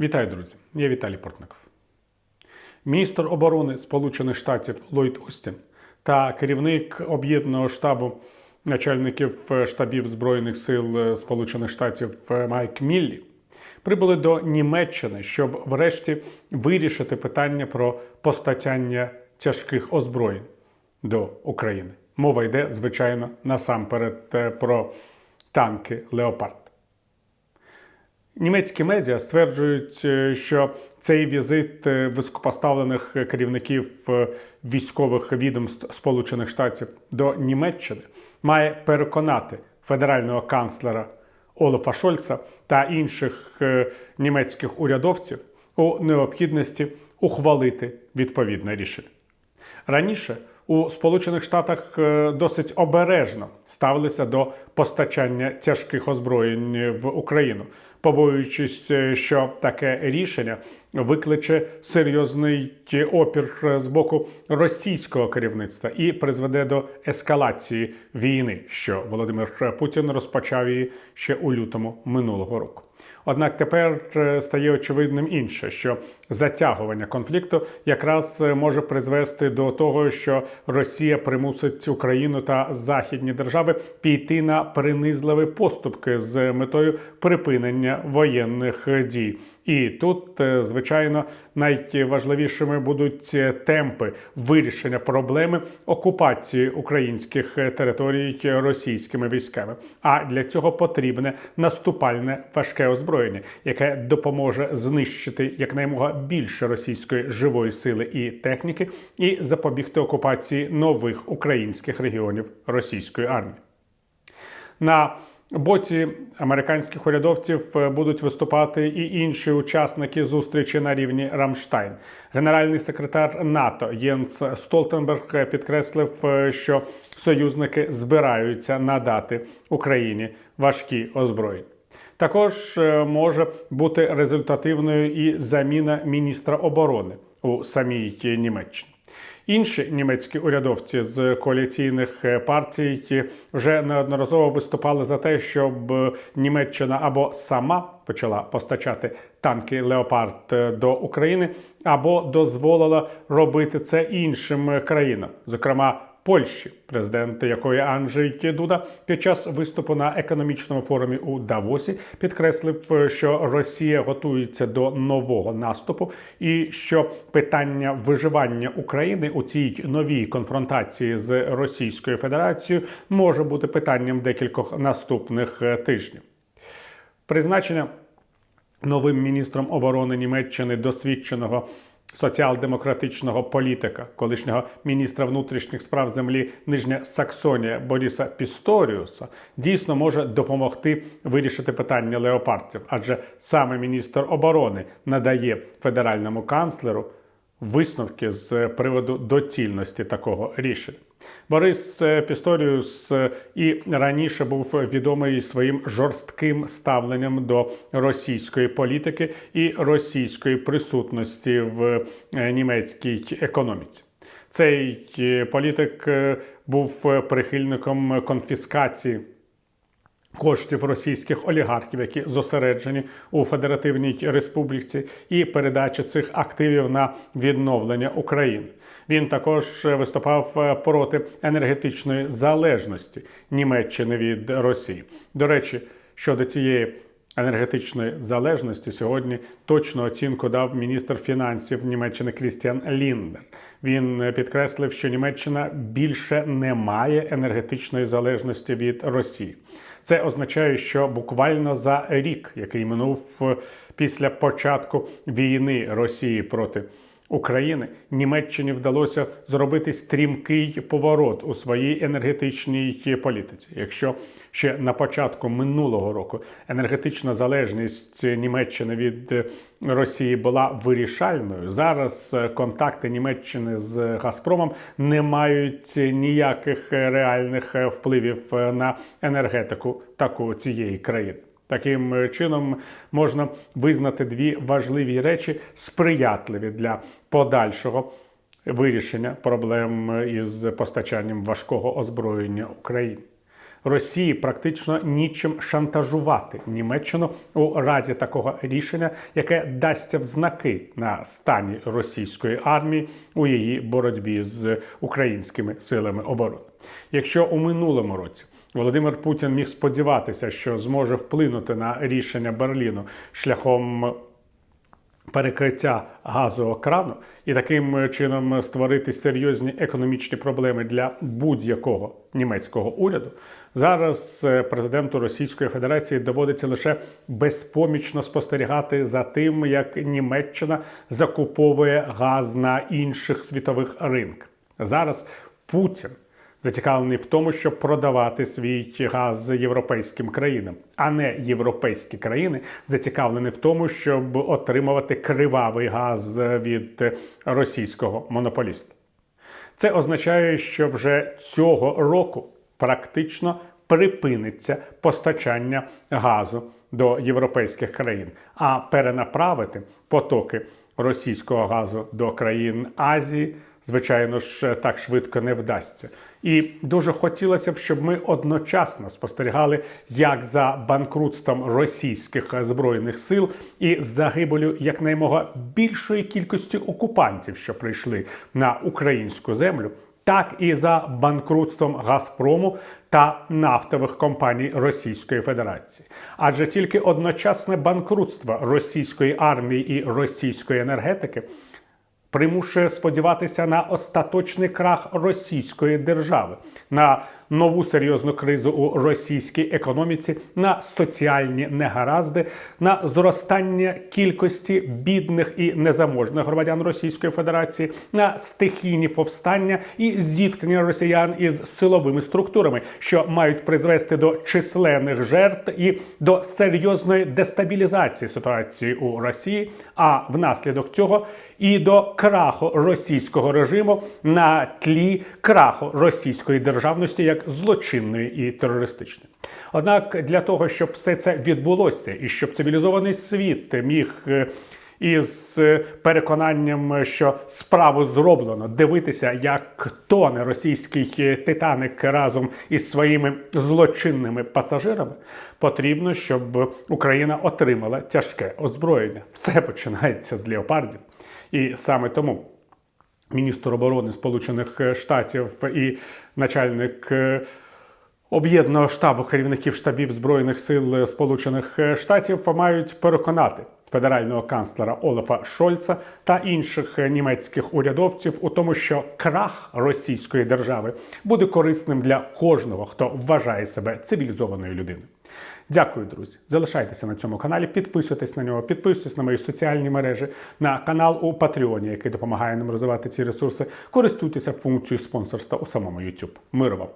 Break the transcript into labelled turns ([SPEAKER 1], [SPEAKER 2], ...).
[SPEAKER 1] Вітаю, друзі! Я Віталій Портников. Міністр оборони Сполучених Штатів Ллойд Остін та керівник об'єднаного штабу начальників штабів Збройних сил Сполучених Штатів Майк Міллі прибули до Німеччини, щоб врешті вирішити питання про постачання тяжких озброєнь до України. Мова йде, звичайно, насамперед е, про танки Леопард. Німецькі медіа стверджують, е, що цей візит е, високопоставлених керівників е, військових відомств Сполучених Штатів до Німеччини має переконати федерального канцлера Олафа Шольца та інших німецьких урядовців у необхідності ухвалити відповідне рішення. Раніше у Сполучених Штатах досить обережно ставилися до постачання тяжких озброєнь в Україну, побоюючись, е, що таке рішення викличе серйозний опір з боку російського керівництва і призведе до ескалації війни, що Володимир Путін розпочав її ще у лютому минулого року. Однак тепер е, стає очевидним інше, що затягування конфлікту якраз е, може призвести до того, що Росія примусить Україну та західні держави піти на принизливі поступки з метою припинення воєнних дій. І тут, е, звичайно, найважливішими будуть темпи вирішення проблеми окупації українських територій російськими військами. А для цього потрібне наступальне важке озброєння, яке допоможе знищити якнаймога більше російської живої сили і техніки, і запобігти окупації нових українських регіонів російської армії. На боці американських урядовців е, будуть виступати і інші учасники зустрічі на рівні Рамштайн. Генеральний секретар НАТО Єнс Столтенберг підкреслив, е, що союзники збираються надати Україні важкі озброєння. Також е, може бути результативною і заміна міністра оборони у самій Німеччині. Інші німецькі урядовці з коаліційних партій вже неодноразово виступали за те, щоб Німеччина або сама почала постачати танки Леопард до України, або дозволила робити це іншим країнам, зокрема. Польщі, президент якої Анджей Дуда під час виступу на економічному форумі у Давосі підкреслив, що Росія готується до нового наступу, і що питання виживання України у цій новій конфронтації з Російською Федерацією може бути питанням декількох наступних тижнів. Призначення новим міністром оборони Німеччини досвідченого соціал-демократичного політика, колишнього міністра внутрішніх справ землі Нижня Саксонія Боріса Пісторіуса, дійсно може допомогти вирішити питання леопардців, адже саме міністр оборони надає федеральному канцлеру висновки з приводу доцільності такого рішення. Борис Пісторіус і раніше був відомий своїм жорстким ставленням до російської політики і російської присутності в німецькій економіці. Цей політик був прихильником конфіскації коштів російських олігархів, які зосереджені у Федеративній Республіці, і передачі цих активів на відновлення України. Він також виступав проти енергетичної залежності Німеччини від Росії. До речі, щодо цієї енергетичної залежності сьогодні точну оцінку дав міністр фінансів Німеччини Крістіан Ліндер. Він підкреслив, що Німеччина більше не має енергетичної залежності від Росії. Це означає, що буквально за рік, який минув після початку війни Росії проти України, Німеччині вдалося зробити стрімкий поворот у своїй енергетичній політиці. Якщо ще на початку минулого року енергетична залежність Німеччини від Росії була вирішальною, зараз контакти Німеччини з Газпромом не мають ніяких реальних впливів на енергетику таку цієї країни. Таким чином можна визнати дві важливі речі, сприятливі для подальшого вирішення проблем із постачанням важкого озброєння Україні. Росії практично нічим шантажувати Німеччину у разі такого рішення, яке дасться в знаки на стані російської армії у її боротьбі з українськими силами оборони. Якщо у минулому році Володимир Путін міг сподіватися, що зможе вплинути на рішення Берліну шляхом перекриття газового крану і таким чином створити серйозні економічні проблеми для будь-якого німецького уряду. Зараз е, президенту Російської Федерації доводиться лише безпомічно спостерігати за тим, як Німеччина закуповує газ на інших світових ринках. Зараз Путін зацікавлений в тому, щоб продавати свій газ європейським країнам, а не європейські країни зацікавлені в тому, щоб отримувати кривавий газ від російського монополіста. Це означає, що вже цього року практично припиниться постачання газу до європейських країн, а перенаправити потоки російського газу до країн Азії, звичайно ж, так швидко не вдасться. І дуже хотілося б, щоб ми одночасно спостерігали, як за банкрутством російських збройних сил і загибелю якнаймога більшої кількості окупантів, що прийшли на українську землю. Так і за банкрутством Газпрому та нафтових компаній Російської Федерації, адже тільки одночасне банкрутство російської армії і російської енергетики примушує сподіватися на остаточний крах російської держави, на нову серйозну кризу у російській економіці, на соціальні негаразди, на зростання кількості бідних і незаможних громадян Російської Федерації, на стихійні повстання і зіткнення росіян із силовими структурами, що мають призвести до численних жертв і до серйозної дестабілізації ситуації у Росії, а внаслідок цього і до краху російського режиму на тлі краху російської державності як злочинної і терористичної. Однак для того, щоб все це відбулося, і щоб цивілізований світ міг е, із е, переконанням, що справу зроблено, дивитися, як тоне російський титаник разом із своїми злочинними пасажирами, потрібно, щоб Україна отримала тяжке озброєння. Все починається з леопардів, і саме тому. Міністр оборони Сполучених Штатів і начальник е, об'єднаного штабу керівників штабів збройних сил Сполучених Штатів мають переконати федерального канцлера Олафа Шольца та інших німецьких урядовців у тому, що крах російської держави буде корисним для кожного, хто вважає себе цивілізованою людиною. Дякую, друзі. Залишайтеся на цьому каналі, підписуйтесь на нього, підписуйтесь на мої соціальні мережі, на канал у Патреоні, який допомагає нам розвивати ці ресурси. Користуйтеся функцією спонсорства у самому YouTube. Миру вам!